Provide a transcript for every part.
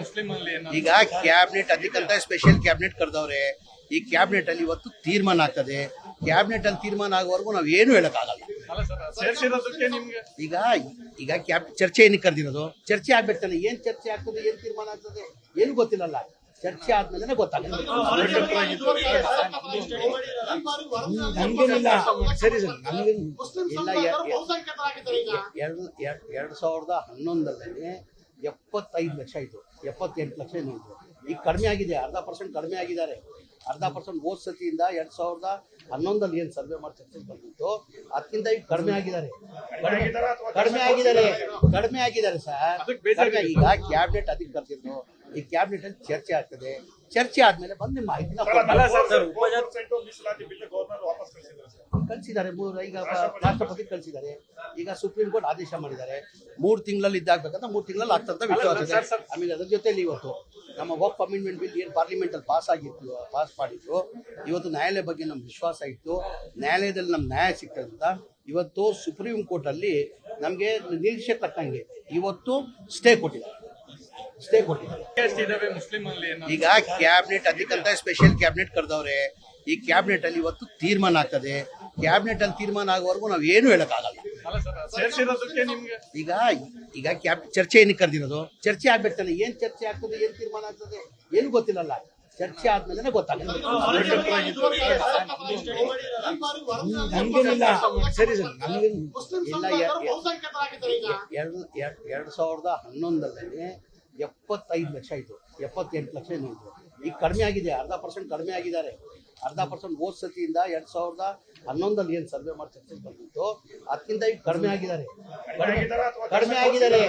Muslim ಅಲ್ಲಿ ಈಗ cabinet ಅದಕ್ಕಂತ ಸ್ಪೆಷಲ್ ಕ್ಯಾಬಿನೆಟ್ ಕರೆದವ್ರೆ ಈ ಕ್ಯಾಬಿನೆಟ್ ಅಲ್ಲಿ ಇವತ್ತು ತೀರ್ಮಾನ ಆಗ್ತದೆ. ಕ್ಯಾಬಿನೆಟ್ ಅಲ್ಲಿ ತೀರ್ಮಾನ ಆಗೋವರೆಗೂ ನಾವು ಏನು ಹೇಳಕ್ಕಾಗಲ್ಲ. ಅಲ್ಲ ಸರ್ ಸೇರ್ಸಿರೋದಕ್ಕೆ ನಿಮ್ಗೆ? ಈಗ ಈಗ ಕ್ಯಾಬ್ ಚರ್ಚೆ ಏನಕ್ಕೆ ಕರೆದಿರೋದು? ಚರ್ಚೆ ಆಗ್ಬೇಕು ತಾನೆ. ಏನ್ ಚರ್ಚೆ ಆಗ್ತದೆ ಏನ್ ತೀರ್ಮಾನ ಆಗ್ತದೆ ಏನು ಗೊತ್ತಿಲ್ಲಲ್ಲ. ಚರ್ಚೆ ಆದ್ಮೇಲೆ ಗೊತ್ತಾಗುತ್ತೆ ನಮ್ಗೇನಿಲ್ಲ ಸರಿ ಸರ್ ನಮ್ಗೆ ಇಲ್ಲ ಎರಡು ಎರಡು ಸಾವಿರದ ಹನ್ನೊಂದರಲ್ಲಿ ಎಪ್ಪತ್ತೈದು ಲಕ್ಷ ಆಯಿತು ಎಪ್ಪತ್ತೆಂಟು ಲಕ್ಷ ಏನು ಈಗ ಕಡಿಮೆ ಆಗಿದೆ, ಅರ್ಧ ಪರ್ಸೆಂಟ್ ಕಡಿಮೆ ಆಗಿದ್ದಾರೆ. ಅರ್ಧ ಪರ್ಸೆಂಟ್ ಹೋದ ಸತಿಯಿಂದ ಎರಡು ಸಾವಿರದ ಹನ್ನೊಂದಲ್ಲಿ ಏನು ಸರ್ವೆ ಮಾಡಿ ಸಕ್ಸಸ್ ಬಂದಿತ್ತು ಅದಕ್ಕಿಂತ ಈಗ ಕಡಿಮೆ ಆಗಿದ್ದಾರೆ. ಕಡಿಮೆ ಆಗಿದ್ದಾರೆ ಕಡಿಮೆ ಆಗಿದ್ದಾರೆ. ಸರ್. ಈಗ ಕ್ಯಾಬಿನೆಟ್ ಅದಕ್ಕೆ ಕರ್ತಿದ್ರು ಈ ಕ್ಯಾಬಿನೆಟ್ ಅಲ್ಲಿ ಚರ್ಚೆ ಆಗ್ತದೆ. ಚರ್ಚೆ ಆದ್ಮೇಲೆ ಬಂದು ನಿಮ್ಮ ಮಾಹಿತಿ ಅಲ್ಲ ಸರ್ ಸರ್ ಮೀಸಲಾತಿ ಬಿಲ್ ಗವರ್ನರ್ ವಾಪಸ್ ಕಳಿಸಿದ್ರು ಸರ್. ಕಳಿಸಿದ್ದಾರೆ ಮೂರು ಈಗ ರಾಷ್ಟ್ರಪತಿ ಕಳಿಸಿದ್ದಾರೆ. ಈಗ ಸುಪ್ರೀಂ ಕೋರ್ಟ್ ಆದೇಶ ಮಾಡಿದ್ದಾರೆ. ಮೂರು ತಿಂಗಳಲ್ಲಿ ಇದ್ದಾಗಬೇಕಂತ ಮೂರು ತಿಂಗಳಲ್ಲಿ ಆಗ್ತಂತ ವಿಶ್ವಾಸ ಇದೆ. Sir, sir. ಆಮೇಲೆ ಅದ್ರ ಜೊತೆಲಿ ಇವತ್ತು ನಮ್ಮ ವಕ್ ಅಮೆಂಡ್ಮೆಂಟ್ ಬಿಲ್ ಏನು ಪಾರ್ಲಿಮೆಂಟ್ ಅಲ್ಲಿ ಪಾಸ್ ಆಗಿತ್ತು ಪಾಸ್ ಮಾಡಿದ್ರು ಇವತ್ತು ನ್ಯಾಯಾಲಯ ಬಗ್ಗೆ ನಮ್ಮ ವಿಶ್ವಾಸ ಇತ್ತು ನ್ಯಾಯಾಲಯದಲ್ಲಿ ನಮ್ಗೆ ನ್ಯಾಯ ಸಿಕ್ಕಂತ ಇವತ್ತು ಸುಪ್ರೀಂ ಕೋರ್ಟ್ ಅಲ್ಲಿ ನಮಗೆ ನಿರೀಕ್ಷೆ ತಕ್ಕಂಗೆ ಇವತ್ತು ಸ್ಟೇ ಕೊಟ್ಟಿದ್ದಾರೆ. ಸ್ಟೇ ಕೊಟ್ಟಿದ್ದಾರೆ. ಈಗ ಕ್ಯಾಬಿನೆಟ್ ಅದಕ್ಕಂತ ಸ್ಪೆಷಲ್ ಕ್ಯಾಬಿನೆಟ್ ಕರೆದವ್ರೆ, ಈ ಕ್ಯಾಬಿನೆಟ್ ಅಲ್ಲಿ ಇವತ್ತು ತೀರ್ಮಾನ ಆಗ್ತದೆ. ಕ್ಯಾಬಿನೆಟ್ ಅಲ್ಲಿ ತೀರ್ಮಾನ ಆಗೋವರೆಗೂ ನಾವು ಏನು ಹೇಳಕ್ಕಾಗಲ್ಲ. ಈಗ ಈಗ ಕ್ಯಾಬ್ ಚರ್ಚೆ ಏನಕ್ಕೆ ಕರೆದಿರೋದು? ಚರ್ಚೆ ಆಗ್ಬೇಕು ತಾನೆ. ಏನ್ ಚರ್ಚೆ ಆಗ್ತದೆ, ಏನ್ ತೀರ್ಮಾನ ಆಗ್ತದೆ? ಏನು ಗೊತ್ತಿಲ್ಲಲ್ಲ. ಚರ್ಚೆ ಆದ್ಮೇಲೆ ಗೊತ್ತಾಗುತ್ತೆ ನಮ್ಗೇನಿಲ್ಲ ಸರಿ, ಸರ್. ನಮಗೆ ಇಲ್ಲ ಎರಡು ಎರಡು ಸಾವಿರದ ಹನ್ನೊಂದರಲ್ಲಿ ಎಪ್ಪತ್ತೈದು ಲಕ್ಷ ಇತ್ತು ಎಪ್ಪತ್ತೆಂಟು ಲಕ್ಷ ಏನೋ ಈಗ ಕಡಿಮೆ ಆಗಿದೆ ಅರ್ಧ ಪರ್ಸೆಂಟ್ ಕಡಿಮೆ ಆಗಿದ್ದಾರೆ. ಅರ್ಧ ಪರ್ಸೆಂಟ್ ಹೋದ ಸತಿಯಿಂದ ಎರಡು ಸಾವಿರದ ಹನ್ನೊಂದಲ್ಲಿ ಏನು ಸರ್ವೆ ಮಾಡಿ ಸಕ್ಸಸ್ ಬಂದಿತ್ತು ಅದಕ್ಕಿಂತ ಈಗ ಕಡಿಮೆ ಆಗಿದ್ದಾರೆ. ಕಡಿಮೆ ಆಗಿದ್ದಾರೆ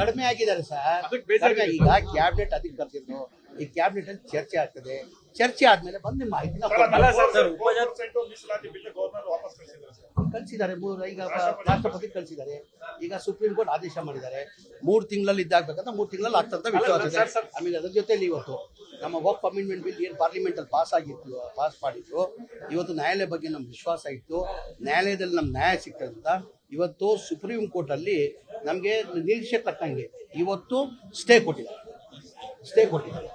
ಕಡಿಮೆ ಆಗಿದ್ದಾರೆ ಸರ್. ಕಡಿಮೆ ಈಗ ಕ್ಯಾಬಿನೆಟ್ ಅದಕ್ಕೆ ಕರ್ತಿದ್ರು ಈ ಕ್ಯಾಬಿನೆಟ್ ಅಲ್ಲಿ ಚರ್ಚೆ ಆಗ್ತದೆ. ಚರ್ಚೆ ಆದ್ಮೇಲೆ ಬಂದು ನಿಮ್ಮ ಕಳಿಸಿದ್ದಾರೆ. ಮೂರು ಈಗ ರಾಷ್ಟ್ರಪತಿ ಕಳಿಸಿದ್ದಾರೆ. ಈಗ ಸುಪ್ರೀಂ ಕೋರ್ಟ್ ಆದೇಶ ಮಾಡಿದ್ದಾರೆ. ಮೂರು ತಿಂಗಳಲ್ಲಿ ಇದ್ದಾಗಬೇಕಂತ ಮೂರು ತಿಂಗಳಲ್ಲಿ ಆಗ್ತಂತ ವಿಶ್ವಾಸ ಇದೆ. ಆಮೇಲೆ ಅದ್ರ ಜೊತೆಲಿ ಇವತ್ತು ನಮ್ಮ ವಕ್ ಅಮೆಂಡ್ಮೆಂಟ್ ಬಿಲ್ ಏನು ಪಾರ್ಲಿಮೆಂಟ್ ಅಲ್ಲಿ ಪಾಸ್ ಆಗಿತ್ತು ಪಾಸ್ ಮಾಡಿದ್ರು ಇವತ್ತು ನ್ಯಾಯಾಲಯ ಬಗ್ಗೆ ನಮ್ಗೆ ವಿಶ್ವಾಸ ಇತ್ತು. ನ್ಯಾಯಾಲಯದಲ್ಲಿ ನಮ್ಗೆ ನ್ಯಾಯ ಸಿಗ್ತದಂತ ಇವತ್ತು ಸುಪ್ರೀಂ ಕೋರ್ಟಲ್ಲಿ ನಮಗೆ ನಿರೀಕ್ಷೆ ತಕ್ಕಂಗೆ ಇವತ್ತು ಸ್ಟೇ ಕೊಟ್ಟಿದ್ದಾರೆ. ಸ್ಟೇ ಕೊಟ್ಟಿದ್ದಾರೆ.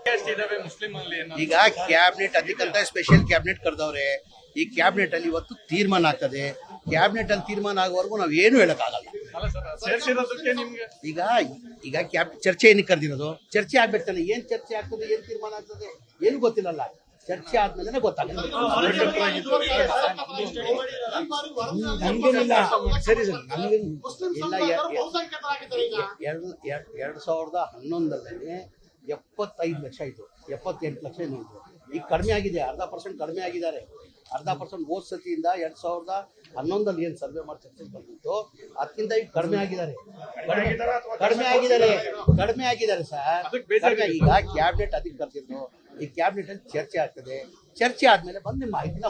ಈಗ ಕ್ಯಾಬಿನೆಟ್ ಅದಕ್ಕಂತ ಸ್ಪೆಷಲ್ ಕ್ಯಾಬಿನೆಟ್ ಕರೆದವ್ರೆ. ಈ ಕ್ಯಾಬಿನೆಟ್ ಅಲ್ಲಿ ಇವತ್ತು ತೀರ್ಮಾನ ಆಗ್ತದೆ. ಕ್ಯಾಬಿನೆಟ್ ಅಲ್ಲಿ ತೀರ್ಮಾನ ಆಗುವವರೆಗೂ ನಾವು ಏನು ಹೇಳಕ್ಕಾಗಲ್ಲ. ಅಲ್ಲ ಸರ್ ಸೇರ್ಸಿರೋದಕ್ಕೆ ನಿಮ್ಗೆ? ಈಗ ಈಗ ಕ್ಯಾಬ್ ಚರ್ಚೆ ಏನಕ್ಕೆ ಕರೆದಿರೋದು? ಚರ್ಚೆ ಆಗ್ಬೇಕು ತಾನೆ. ಏನ್ ಚರ್ಚೆ ಆಗ್ತದೆ ಏನ್ ತೀರ್ಮಾನ ಆಗ್ತದೆ ಏನು ಗೊತ್ತಿಲ್ಲಲ್ಲ. ಚರ್ಚೆ ಆದ್ಮೇಲೆ ಗೊತ್ತಾಗುತ್ತೆ. ಸರಿ ಸರ್. ನಮ್ಗೆ ಇಲ್ಲ ಎರಡು ಎರಡು ಸಾವಿರದ ಹನ್ನೊಂದರಲ್ಲಿ ಎಪ್ಪತ್ತೈದು ಲಕ್ಷ ಇತ್ತು ಎಪ್ಪತ್ತೆಂಟು ಲಕ್ಷ ಏನು ಈಗ ಕಡಿಮೆ ಆಗಿದೆ ಅರ್ಧ ಪರ್ಸೆಂಟ್ ಕಡಿಮೆ ಆಗಿದ್ದಾರೆ. ಅರ್ಧ ಪರ್ಸೆಂಟ್ ಹೋದ ಸತಿಯಿಂದ ಎರಡ್ ಸಾವಿರದ ಹನ್ನೊಂದಲ್ಲಿ ಏನು ಸರ್ವೆ ಮಾಡಿ ಸಕ್ಸಸ್ ಬಂದಿತ್ತು ಅದಕ್ಕಿಂತ ಈಗ ಕಡಿಮೆ ಆಗಿದ್ದಾರೆ. ಕಡಿಮೆ ಆಗಿದ್ದಾರೆ. ಕಡಿಮೆ ಆಗಿದ್ದಾರೆ ಸರ್. ಈಗ ಕ್ಯಾಬಿನೆಟ್ ಅದಕ್ಕೆ ಕರ್ತಿದ್ರು ಈ ಕ್ಯಾಬಿನೆಟ್ ಅಲ್ಲಿ ಚರ್ಚೆ ಆಗ್ತದೆ. ಚರ್ಚೆ ಆದ್ಮೇಲೆ ಬಂದು ನಿಮ್ಮ ಮಾಹಿತಿನ